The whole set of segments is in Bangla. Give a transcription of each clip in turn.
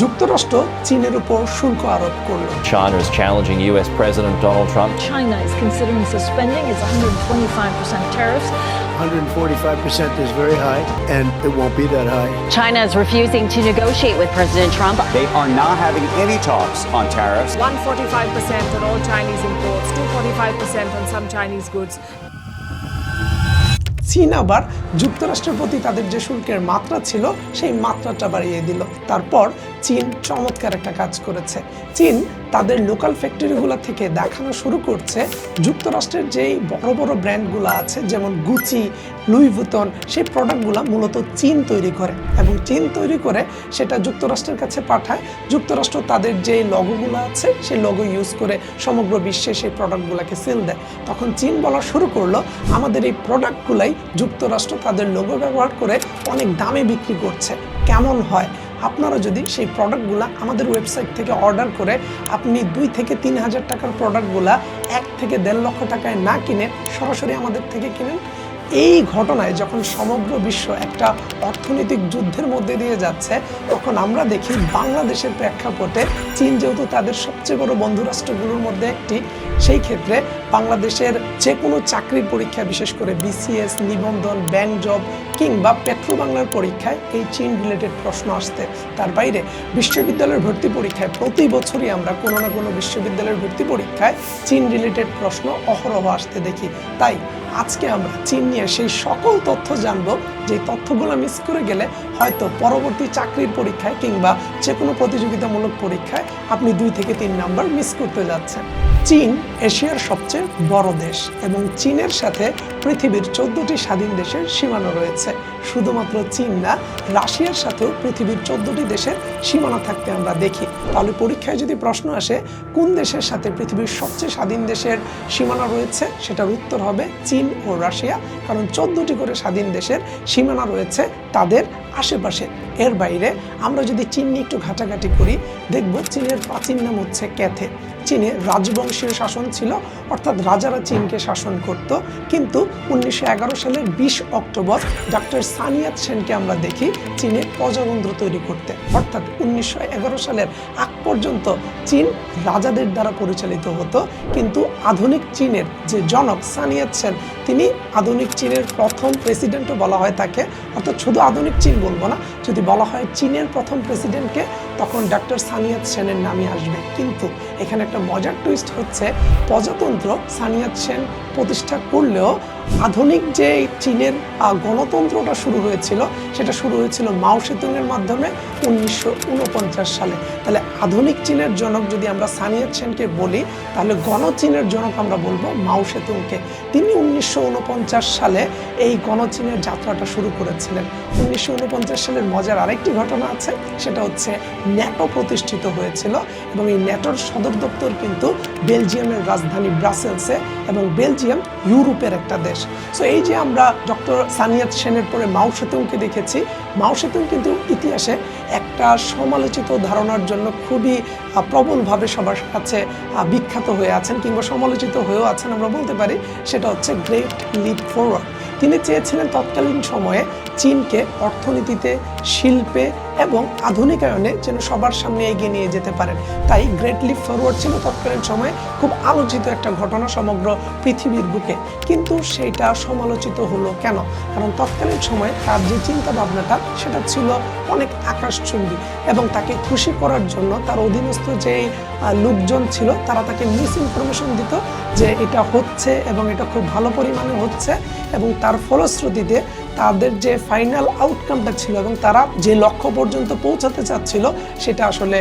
যুক্তরাষ্ট্র চীনের উপর শুল্ক আরোপ করল China is challenging US President Donald Trump. China is considering suspending its 125% tariffs. 145% is very high, and it won't be that high. China is refusing to negotiate with President Trump. They are not having any talks on tariffs. 145% on all Chinese imports, 245% on some Chinese goods. চীন আবার যুক্তরাষ্ট্রের প্রতি তাদের যে শুল্কের মাত্রা ছিল, সেই মাত্রাটা বাড়িয়ে দিল। তারপর চীন চমৎকার একটা কাজ করেছে। চীন তাদের লোকাল ফ্যাক্টরিগুলো থেকে দেখানো শুরু করছে। যুক্তরাষ্ট্রের যেই বড় বড় ব্র্যান্ডগুলো আছে, যেমন গুচি, লুই ভুতন সেই প্রোডাক্টগুলো মূলত চীন তৈরি করে। এবং চীন তৈরি করে সেটা যুক্তরাষ্ট্রের কাছে পাঠায়। যুক্তরাষ্ট্র তাদের যে লগোগুলো আছে, সেই লগো ইউজ করে সমগ্র বিশ্বে সেই প্রোডাক্টগুলোকে সেল দেয়। তখন চীন বলা শুরু করল, আমাদের এই প্রোডাক্টগুলাই যুক্তরাষ্ট্র তাদের লোগো ব্যবহার করে অনেক দামে বিক্রি করছে। কেমন হয়? আপনারা যদি সেই প্রোডাক্টগুলো আমাদের ওয়েবসাইট থেকে অর্ডার করে আপনি দুই থেকে তিন হাজার টাকার প্রোডাক্টগুলো এক থেকে দেড় লক্ষ টাকায় না কিনে সরাসরি আমাদের থেকে কিনেন এই ঘটনায় যখন সমগ্র বিশ্ব একটা অর্থনৈতিক যুদ্ধের মধ্যে দিয়ে যাচ্ছে, তখন আমরা দেখি বাংলাদেশের প্রেক্ষাপটে চীন যেহেতু তাদের সবচেয়ে বড় বন্ধু রাষ্ট্রগুলোর মধ্যে একটি, সেই ক্ষেত্রে বাংলাদেশের যে কোনো চাকরির পরীক্ষা, বিশেষ করে বিসিএস, নিবন্ধন, ব্যাংক জব কিংবা পেট্রো বাংলার পরীক্ষায় এই চীন রিলেটেড প্রশ্ন আসতে তার বাইরে বিশ্ববিদ্যালয়ের ভর্তি পরীক্ষায় প্রতি বছরই আমরা কোনো না কোনো বিশ্ববিদ্যালয়ের ভর্তি পরীক্ষায় চীন রিলেটেড প্রশ্ন অহরহ আসতে দেখি। তাই আজকে আমরা চীন নিয়ে সেই সকল তথ্য জানব। যে তথ্যগুলো মিস করে গেলে হয়তো পরবর্তী চাকরির পরীক্ষায় কিংবা যে কোনো প্রতিযোগিতামূলক পরীক্ষায় আপনি দুই থেকে তিন নাম্বার মিস করতে যাচ্ছেন। চীন এশিয়ার সবচেয়ে বড় দেশ এবং চীনের সাথে পৃথিবীর চোদ্দটি স্বাধীন দেশের সীমানা রয়েছে। শুধুমাত্র চীন না, রাশিয়ার সাথেও পৃথিবীর চোদ্দটি দেশের সীমানা থাকতে আমরা দেখি। তাহলে পরীক্ষায় যদি প্রশ্ন আসে, কোন দেশের সাথে পৃথিবীর সবচেয়ে স্বাধীন দেশের সীমানা রয়েছে, সেটার উত্তর হবে চীন ও রাশিয়া। কারণ চোদ্দটি করে স্বাধীন দেশের সীমানা রয়েছে তাদের আশেপাশে। এর বাইরে আমরা যদি চীন একটু ঘাটাঘাটি করি, দেখব চীনের প্রাচীন নাম হচ্ছে ক্যাথে। চীনে রাজবংশীয় শাসন ছিল, অর্থাৎ রাজারা চীনকে শাসন করত। কিন্তু উনিশশো এগারো সালের বিশ অক্টোবর ডক্টর সানিয়াত সেনকে আমরা দেখি চীনে প্রজাতন্ত্র তৈরি করতে। অর্থাৎ উনিশশো এগারো সালের আগ পর্যন্ত চীন রাজাদের দ্বারা পরিচালিত হতো। কিন্তু আধুনিক চীনের যে জনক সানিয়াত সেন, তিনি আধুনিক চীনের প্রথম প্রেসিডেন্টও বলা হয় তাকে। অর্থাৎ শুধু আধুনিক চীন বলব না, যদি বলা হয় চীনের প্রথম প্রেসিডেন্টকে, তখন ডক্টর সানিয়াত সেনের নামই আসবে। কিন্তু এখানে একটা মজার টুইস্ট হচ্ছে প্রজাতন্ত্র সানিয়াত সেন প্রতিষ্ঠা করলেও আধুনিক যে চীনের গণতন্ত্রটা শুরু হয়েছিল, সেটা শুরু হয়েছিল মাও সেতুংয়ের মাধ্যমে উনিশশো ঊনপঞ্চাশ সালে। তাহলে আধুনিক চীনের জনক যদি আমরা সানিয়াত সেনকে বলি, তাহলে গণচীনের জনক আমরা বলব মাও সেতুংকে। তিনি উনিশশো ঊনপঞ্চাশ সালে এই গণচীনের যাত্রাটা শুরু করেছিলেন। উনিশশো ঊনপঞ্চাশ সালের মজার আরেকটি ঘটনা আছে, সেটা হচ্ছে ন্যাটো প্রতিষ্ঠিত হয়েছিল এবং এই ন্যাটোর সদর দপ্তর কিন্তু বেলজিয়ামের রাজধানী ব্রাসেলসে এবং বেলজিয়াম ইউরোপের একটা দেশ। সো এই যে আমরা ডক্টর সানিয়াত সেনের পরে মাও সেতুংকে দেখেছি, মাও সেতুং কিন্তু ইতিহাসে একটা সমালোচিত ধারণার জন্য খুবই প্রবলভাবে সবার কাছে বিখ্যাত হয়ে আছেন কিংবা সমালোচিত হয়েও আছেন আমরা বলতে পারি, সেটা হচ্ছে গ্রেট লিপ ফরওয়ার্ড তিনি চেয়েছিলেন তৎকালীন সময়ে চীনকে অর্থনীতিতে, শিল্পে এবং আধুনিকায়নে যেন সবার সামনে এগিয়ে নিয়ে যেতে পারেন। তাই গ্রেট লিপ ফরওয়ার্ড ছিল তৎকালীন সময়ে খুব আলোচিত একটা ঘটনা সমগ্র পৃথিবীর বুকে। কিন্তু সেটা সমালোচিত হলো কেন? কারণ তৎকালীন সময়ে তার যে চিন্তা ভাবনাটা সেটা ছিল অনেক আকাশচুম্বী এবং তাকে খুশি করার জন্য তার অধীনস্থ যে লোকজন ছিল, তারা তাকে মিস ইনফরমেশন দিত যে এটা হচ্ছে এবং এটা খুব ভালো পরিমাণে হচ্ছে এবং তার ফলশ্রুতিতে তাদের যে ফাইনাল আউটকামটা ছিল এবং তারা যে লক্ষ্য পর্যন্ত পৌঁছাতে চাচ্ছিল, সেটা আসলে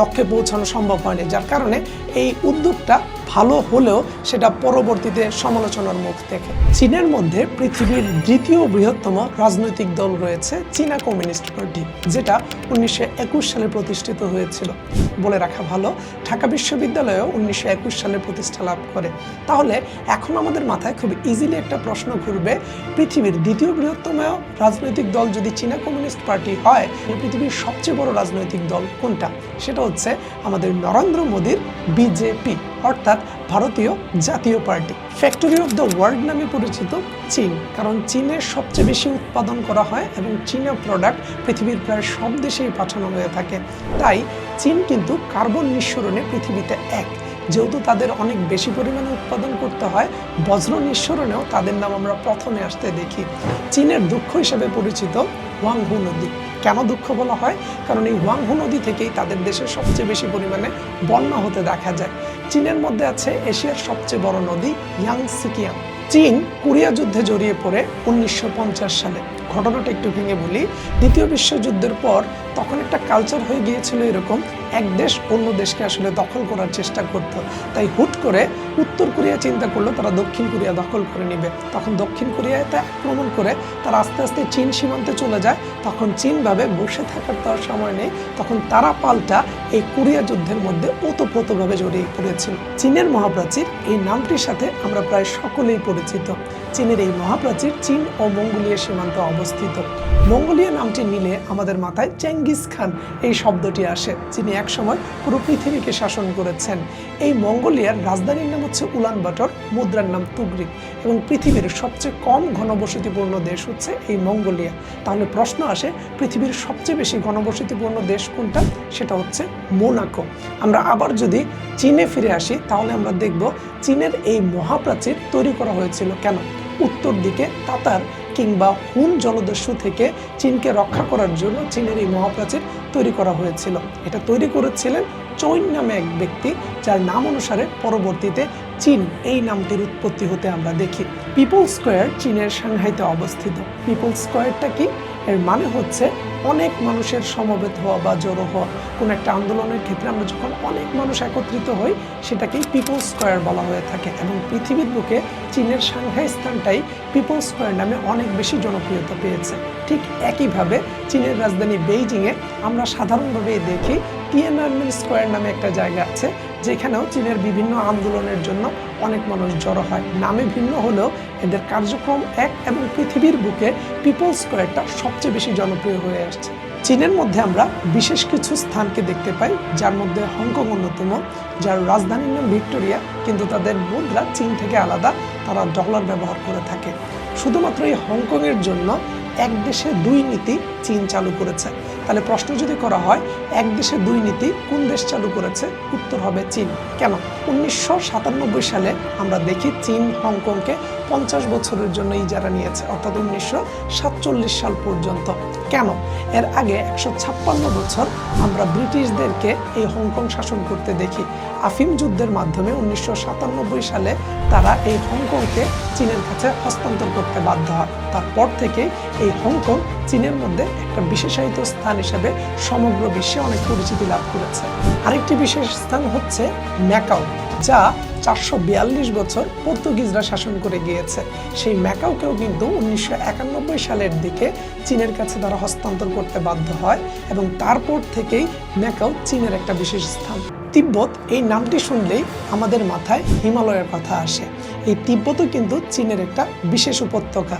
লক্ষ্যে পৌঁছানো সম্ভব হয়নি। যার কারণে এই উদ্যোগটা ভালো হলেও সেটা পরবর্তীতে সমালোচনার মুখ দেখে। চীনের মধ্যে পৃথিবীর দ্বিতীয় বৃহত্তম রাজনৈতিক দল রয়েছে চীনা কমিউনিস্ট পার্টি, যেটা উনিশশো একুশ সালে প্রতিষ্ঠিত হয়েছিল। বলে রাখা ভালো, ঢাকা বিশ্ববিদ্যালয়েও উনিশশো একুশ সালে প্রতিষ্ঠা লাভ করে। তাহলে এখন আমাদের মাথায় খুব ইজিলি একটা প্রশ্ন ঘুরবে, পৃথিবীর দ্বিতীয় বৃহত্তম রাজনৈতিক দল যদি চীনা কমিউনিস্ট পার্টি হয় পৃথিবীর সবচেয়ে বড় রাজনৈতিক দল কোনটা? সেটা হচ্ছে আমাদের নরেন্দ্র মোদীর বিজেপি। অর্থাৎ ভারতীয় জাতীয় party. Factory of the world নামে পরিচিত চীন, কারণ চীনের সবচেয়ে বেশি উৎপাদন করা হয় এবং চীনা প্রোডাক্ট পৃথিবীর প্রায় সব দেশেই পাঠানো হয়ে থাকে। তাই চীন কিন্তু কার্বন নিঃসরণে পৃথিবীতে এক। যেহেতু তাদের অনেক বেশি পরিমাণে উৎপাদন করতে হয়, বজ্র নিঃসরণেও তাদের নাম আমরা প্রথমে আসতে দেখি। চীনের দুঃখ হিসেবে পরিচিত ওয়াংহু নদী। কেন দুঃখ বলা হয়? কারণ এই ওয়াংহু নদী থেকেই তাদের দেশে সবচেয়ে বেশি পরিমাণে বন্যা হতে দেখা যায়। চীনের মধ্যে আছে এশিয়ার সবচেয়ে বড় নদী ইয়াংসিকিয়াং। চীন কোরিয়া যুদ্ধে জড়িয়ে পড়ে উনিশশো পঞ্চাশ সালে। ঘটনাটা একটু ভেঙে বলি, দ্বিতীয় বিশ্বযুদ্ধের পর তখন একটা কালচার হয়ে গিয়েছিল এরকম, এক দেশ অন্য দেশকে আসলে দখল করার চেষ্টা করত। তাই হুট করে উত্তর কোরিয়া চিন্তা করল, তারা দক্ষিণ কোরিয়া দখল করে নেবে। তখন দক্ষিণ কোরিয়াতে আক্রমণ করে তারা আস্তে আস্তে চীন সীমান্তে চলে যায়। তখন চীন ভাবে বসে থাকার তো সময় নেই। তখন তারা পাল্টা এই কোরিয়া যুদ্ধের মধ্যে ওতপ্রোতভাবে জড়িয়ে পড়েছিল। চীনের মহাপ্রাচীর এই নামটির সাথে আমরা প্রায় সকলেই পরিচিত। চীনের এই মহাপ্রাচীর চীন ও মঙ্গোলিয়া সীমান্তে অবস্থিত। মঙ্গোলিয়া নামটি নিলে আমাদের মাথায় চেঙ্গিস খান এই শব্দটি আসে, যিনি একসময় পুরো পৃথিবীকে শাসন করেছেন। এই মঙ্গোলিয়ার রাজধানীর নাম হচ্ছে উলানবাটর মুদ্রার নাম তুগরিক এবং পৃথিবীর সবচেয়ে কম ঘনবসতিপূর্ণ দেশ হচ্ছে এই মঙ্গোলিয়া। তাহলে প্রশ্ন আসে, পৃথিবীর সবচেয়ে বেশি ঘনবসতিপূর্ণ দেশ কোনটা? সেটা হচ্ছে মোনাকো। আমরা আবার যদি চীনে ফিরে আসি, তাহলে আমরা দেখব চীনের এই মহাপ্রাচীর তৈরি করা হয়েছিল কেন? উত্তর দিকে তাতার কিংবা হুন জলদস্যু থেকে চীনকে রক্ষা করার জন্য চীনের এই মহাপ্রাচীর তৈরি করা হয়েছিল। এটা তৈরি করেছিলেন চৈন নামে এক ব্যক্তি যার নাম অনুসারে পরবর্তীতে চীন এই নামটির উৎপত্তি হতে আমরা দেখি। পিপল স্কোয়ার চীনের সাংহাইতে অবস্থিত। পিপল স্কোয়ারটা কি? এর মানে হচ্ছে অনেক মানুষের সমবেত হওয়া বা জড়ো হওয়া। কোনো একটা আন্দোলনের ক্ষেত্রে আমরা যখন অনেক মানুষ একত্রিত হই, সেটাকেই পিপল স্কোয়ার বলা হয়ে থাকে এবং পৃথিবীর বুকে চীনের সাংহাই স্থানটাই পিপল স্কোয়ার নামে অনেক বেশি জনপ্রিয়তা পেয়েছে। ঠিক একইভাবে চীনের রাজধানী বেইজিংয়ে আমরা সাধারণভাবেই দেখি টিয়ানানমেন স্কোয়ার নামে একটা জায়গা আছে, যেখানেও চীনের বিভিন্ন আন্দোলনের জন্য অনেক মানুষ জড়ো হয়। নামে ভিন্ন হলেও এদের কার্যক্রম এক এবং পৃথিবীর বুকে পিপল স্কোয়ারটা সবচেয়ে বেশি জনপ্রিয় হয়ে আসছে। চীনের মধ্যে আমরা বিশেষ কিছু স্থানকে দেখতে পাই, যার মধ্যে হংকং অন্যতম, যার রাজধানীর নাম ভিক্টোরিয়া, কিন্তু তাদের মুদ্রা চীন থেকে আলাদা, তারা ডলার ব্যবহার করে থাকে। শুধুমাত্র এই হংকংয়ের জন্য এক দেশে দুই নীতি চীন চালু করেছে। তাহলে প্রশ্ন যদি করা হয়, এক দেশে দুই নীতি কোন দেশ চালু করেছে? উত্তর হবে চীন। কেন? উনিশশো সাতানব্বই সালে আমরা দেখি চীন হংকংকে পঞ্চাশ বছরের জন্য ইজারা নিয়েছে, অর্থাৎ উনিশশো সাতচল্লিশ সাল পর্যন্ত। কেন? এর আগে একশো ছাপ্পান্ন বছর আমরা ব্রিটিশদেরকে এই হংকং শাসন করতে দেখি। আফিম যুদ্ধের মাধ্যমে উনিশশো সাতানব্বই সালে তারা এই হংকংকে চীনের কাছে হস্তান্তর করতে বাধ্য হয়। তারপর থেকে এই হংকং চীনের মধ্যে একটা বিশেষায়িত স্থান হিসেবে সমগ্র বিশ্বে অনেক পরিচিতি লাভ করেছে। আরেকটি বিশেষ স্থান হচ্ছে ম্যাকাও, যা চারশো বিয়াল্লিশ বছর পর্তুগিজরা শাসন করে গিয়েছে। সেই ম্যাকাওকেও কিন্তু উনিশশো একানব্বই সালের দিকে চীনের কাছে তারা হস্তান্তর করতে বাধ্য হয় এবং তারপর থেকেই ম্যাকাও চীনের একটা বিশেষ স্থান। তিব্বত এই নামটি শুনলেই আমাদের মাথায় হিমালয়ের কথা আসে। এই তিব্বতও কিন্তু চীনের একটা বিশেষ উপত্যকা।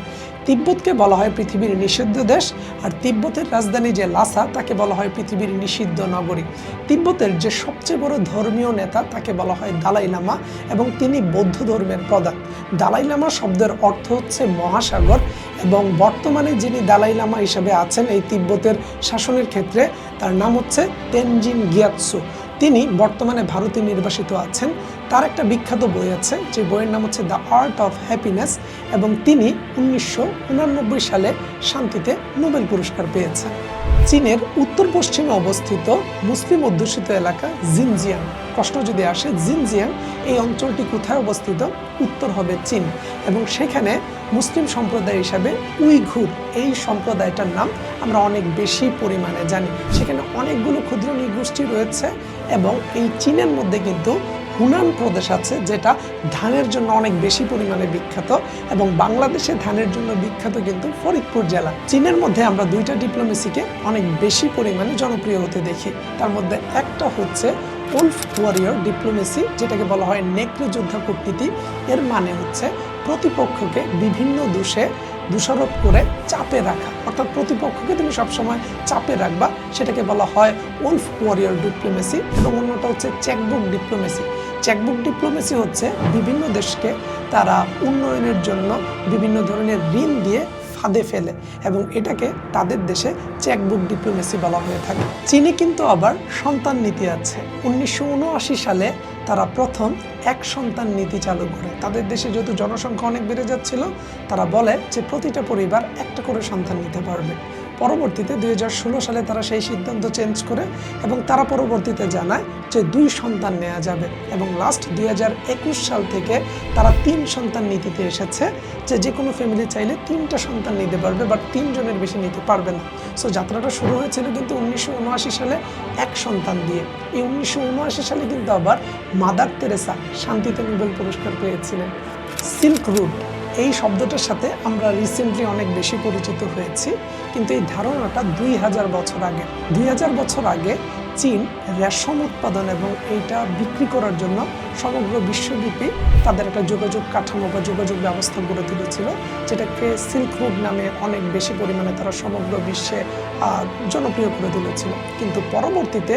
তিব্বতকে বলা হয় পৃথিবীর নিষিদ্ধ দেশ, আর তিব্বতের রাজধানী যে লাসা, তাকে বলা হয় পৃথিবীর নিষিদ্ধ নগরী। তিব্বতের যে সবচেয়ে বড় ধর্মীয় নেতা, তাকে বলা হয় দালাই লামা, এবং তিনি বৌদ্ধ ধর্মের প্রধান। দালাই লামা শব্দের অর্থ হচ্ছে মহাসাগর, এবং বর্তমানে যিনি দালাই লামা হিসেবে আছেন এই তিব্বতের শাসনের ক্ষেত্রে, তার নাম হচ্ছে তেনজিন গিয়াৎসু। তিনি বর্তমানে ভারতে নির্বাসিত আছেন। তার একটা বিখ্যাত বই আছে, যে বইয়ের নাম হচ্ছে দ্য আর্ট অফ হ্যাপিনেস এবং তিনি উনিশশো সালে শান্তিতে নোবেল পুরস্কার পেয়েছেন। চীনের উত্তর পশ্চিমে অবস্থিত মুসলিম অধ্যুষিত এলাকা জিনজিয়াং। প্রশ্ন যদি আসে, জিনজিয়াং এই অঞ্চলটি কোথায় অবস্থিত? উত্তর হবে চীন। এবং সেখানে মুসলিম সম্প্রদায় হিসাবে উইঘুর, এই সম্প্রদায়টার নাম আমরা অনেক বেশি পরিমাণে জানি। সেখানে অনেকগুলো ক্ষুদ্র নৃগোষ্ঠী রয়েছে এবং এই চীনের মধ্যে কিন্তু হুনান প্রদেশ আছে যেটা ধানের জন্য অনেক বেশি পরিমাণে বিখ্যাত এবং বাংলাদেশে ধানের জন্য বিখ্যাত কিন্তু ফরিদপুর জেলা। চীনের মধ্যে আমরা দুইটা ডিপ্লোমেসিকে অনেক বেশি পরিমাণে জনপ্রিয় হতে দেখি। তার মধ্যে একটা হচ্ছে উলফ ওয়ারিয়র ডিপ্লোমেসি যেটাকে বলা হয় নেকড়ে যোদ্ধা কূটনীতি। এর মানে হচ্ছে প্রতিপক্ষকে বিভিন্ন দোষে দোষারোপ করে চাপে রাখা। অর্থাৎ প্রতিপক্ষকে তুমি সবসময় চাপে রাখবা, সেটাকে বলা হয় উলফ ওয়ারিয়র ডিপ্লোমেসি এবং অন্যটা হচ্ছে চেকবুক ডিপ্লোমেসি চেকবুক ডিপ্লোমেসি হচ্ছে। বিভিন্ন দেশকে তারা উন্নয়নের জন্য বিভিন্ন ধরনের ঋণ দিয়ে ফাঁদে ফেলে এবং এটাকে তাদের দেশে চেকবুক ডিপ্লোমেসি বলা হয়ে থাকে। চীনে কিন্তু আবার সন্তান নীতি আছে। উনিশশো উনআশি সালে তারা প্রথম এক সন্তান নীতি চালু করে। তাদের দেশে যেহেতু জনসংখ্যা অনেক বেড়ে যাচ্ছিল, তারা বলে যে প্রতিটা পরিবার একটা করে সন্তান নিতে পারবে। পরবর্তীতে দুই হাজার ষোলো সালে তারা সেই সিদ্ধান্ত চেঞ্জ করে এবং তারা পরবর্তীতে জানায় যে দুই সন্তান নেওয়া যাবে এবং লাস্ট দুই হাজার একুশ সাল থেকে তারা তিন সন্তান নীতিতে এসেছে যে যে কোনো ফ্যামিলি চাইলে তিনটা সন্তান নিতে পারবে বাট তিনজনের বেশি নিতে পারবে না। সো যাত্রাটা শুরু হয়েছিল কিন্তু উনিশশো উনআশি সালে এক সন্তান দিয়ে। এই উনিশশো উনআশি সালে কিন্তু আবার মাদার তেরেসা শান্তিতে নোবেল পুরস্কার পেয়েছিলেন। সিল্ক রুট এই শব্দটার সাথে আমরা রিসেন্টলি অনেক বেশি পরিচিত হয়েছি, কিন্তু এই ধারণাটা দুই হাজার বছর আগে। দুই হাজার বছর আগে চীন রেশম উৎপাদন এবং এইটা বিক্রি করার জন্য সমগ্র বিশ্বব্যাপী তাদের একটা যোগাযোগ কাঠামো বা যোগাযোগ ব্যবস্থা গড়ে তুলেছিল, যেটাকে সিল্ক রুট নামে অনেক বেশি পরিমাণে তারা সমগ্র বিশ্বে জনপ্রিয় করে তুলেছিল। কিন্তু পরবর্তীতে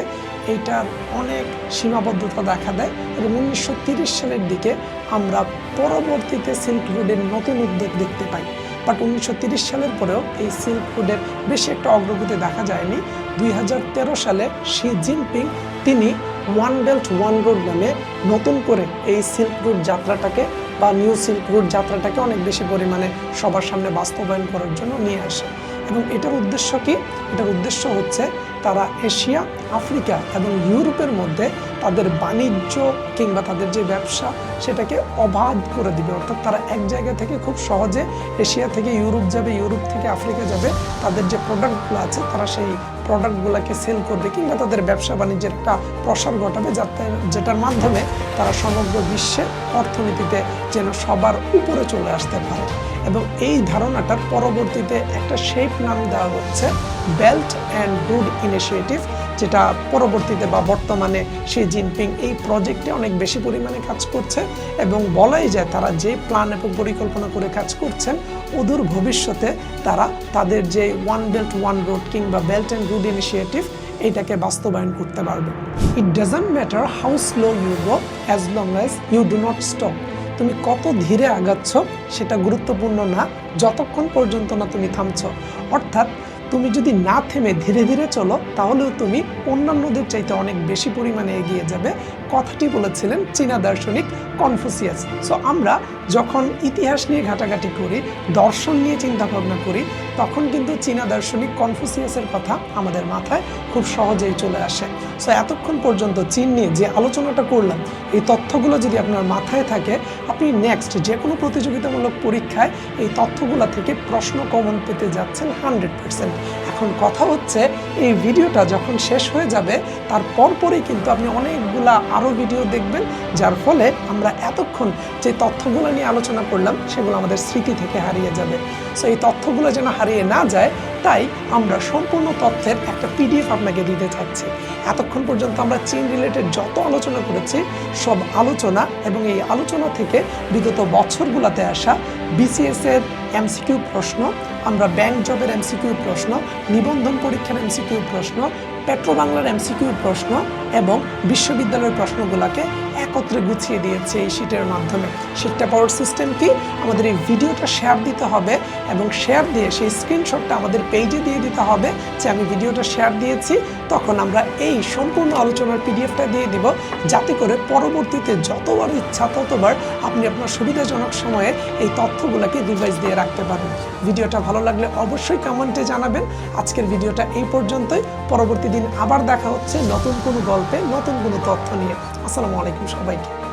এইটার অনেক সীমাবদ্ধতা দেখা দেয় এবং উনিশশো সালের দিকে আমরা পরবর্তীতে সিল্ক রোডের নতুন উদ্যোগ দেখতে পাই। বাট উনিশশো সালের পরেও এই সিল্ক রোডের বেশি একটা অগ্রগতি দেখা যায়নি। দুই হাজার তেরো সালে শি জিনপিং তিনি ওয়ান বেল্ট ওয়ান রোড নামে নতুন করে এই সিল্ক রুট যাত্রাটাকে বা নিউ সিল্ক রুট যাত্রাটাকে অনেক বেশি পরিমাণে সবার সামনে বাস্তবায়ন করার জন্য নিয়ে আসে। এবং এটার উদ্দেশ্য কি? এটার উদ্দেশ্য হচ্ছে তারা এশিয়া, আফ্রিকা এবং ইউরোপের মধ্যে তাদের বাণিজ্য কিংবা তাদের যে ব্যবসা, সেটাকে অবাধ করে দিবে। অর্থাৎ তারা এক জায়গা থেকে খুব সহজে এশিয়া থেকে ইউরোপ যাবে, ইউরোপ থেকে আফ্রিকা যাবে। তাদের যে প্রোডাক্টগুলো আছে, তারা সেই প্রোডাক্টগুলোকে সেল করবে কিংবা তাদের ব্যবসা বাণিজ্যের একটা প্রসার ঘটাবে যাতে, যেটার মাধ্যমে তারা সমগ্র বিশ্বে অর্থনীতিতে যেন সবার উপরে চলে আসতে পারে। এবং এই ধারণাটার পরবর্তীতে একটা শেপ নাম দেওয়া হচ্ছে বেল্ট অ্যান্ড রুড ইনিশিয়েটিভ যেটা পরবর্তীতে বা বর্তমানে শি জিনপিং এই প্রজেক্টে অনেক বেশি পরিমাণে কাজ করছে এবং বলাই যায় তারা যে প্ল্যান এবং পরিকল্পনা করে কাজ করছেন, অদূর ভবিষ্যতে তারা তাদের যে ওয়ান বেল্ট ওয়ান রোড কিংবা বেল্ট অ্যান্ড রুড ইনিশিয়েটিভ এইটাকে বাস্তবায়ন করতে পারবে। It doesn't matter how slow you go as long as you do not stop তুমি কত ধীরে আগাচ্ছ সেটা গুরুত্বপূর্ণ না, যতক্ষণ পর্যন্ত না তুমি থামছ। অর্থাৎ তুমি যদি না থেমে ধীরে ধীরে চলো, তাহলেও তুমি অন্যান্যদের চাইতে অনেক বেশি পরিমাণে এগিয়ে যাবে। কথাটি বলেছিলেন চীনা দার্শনিক কনফুসিয়াস। সো আমরা যখন ইতিহাস নিয়ে ঘাটাঘাটি করি, দর্শন নিয়ে চিন্তা ভাবনা করি, তখন কিন্তু চীনা দার্শনিক কনফুসিয়াসের কথা আমাদের মাথায় খুব সহজেই চলে আসে। সো এতক্ষণ পর্যন্ত চীন নিয়ে যে আলোচনাটা করলাম, এই তথ্যগুলো যদি আপনার মাথায় থাকে, আপনি নেক্সট যে কোনো প্রতিযোগিতামূলক পরীক্ষায় এই তথ্যগুলো থেকে প্রশ্ন কমন পেতে যাচ্ছেন হান্ড্রেড পার্সেন্ট এখন কথা হচ্ছে, এই ভিডিওটা যখন শেষ হয়ে যাবে, তার পরপরই কিন্তু আপনি অনেকগুলা আরও ভিডিও দেখবেন, যার ফলে আমরা এতক্ষণ যে তথ্যগুলো নিয়ে আলোচনা করলাম, সেগুলো আমাদের স্মৃতি থেকে হারিয়ে যাবে। সো এই তথ্যগুলো যেন হারিয়ে না যায়, তাই আমরা সম্পূর্ণ তথ্যের একটা পিডিএফ আপনাকে দিতে চাচ্ছি। এতক্ষণ পর্যন্ত আমরা চীন রিলেটেড যত আলোচনা করেছি, সব আলোচনা এবং এই আলোচনা থেকে বিগত বছরগুলোতে আসা বিসিএস এর এমসিকিউ প্রশ্ন আমরা ব্যাংক জবের এমসিকিউ প্রশ্ন নিবন্ধন পরীক্ষার এমসিকিউ প্রশ্ন পেট্রো বাংলার এমসিকিউ প্রশ্ন এবং বিশ্ববিদ্যালয়ের প্রশ্নগুলোকে একত্রে গুছিয়ে দিয়েছে এই শিটের মাধ্যমে। শিটটা পাওয়ার সিস্টেম কি? আমাদের এই ভিডিওটা শেয়ার দিতে হবে এবং শেয়ার দিয়ে সেই স্ক্রিনশটটা আমাদের পেজে দিয়ে দিতে হবে যে আমি ভিডিওটা শেয়ার দিয়েছি। তখন আমরা এই সম্পূর্ণ আলোচনার পিডিএফটা দিয়ে দিব যাতে করে পরবর্তীতে যতবার ইচ্ছা ততবার আপনি আপনার সুবিধাজনক সময়ে এই তথ্যগুলোকে রিভাইজ দিয়ে রাখতে পারেন। ভিডিওটা ভালো লাগলে অবশ্যই কমেন্টে জানাবেন। আজকের ভিডিওটা এই পর্যন্তই। পরবর্তী দিন আবার দেখা হচ্ছে নতুন কোনো গল্পে নতুন কোনো তথ্য নিয়ে। আসসালামু আলাইকুম সবাইকে।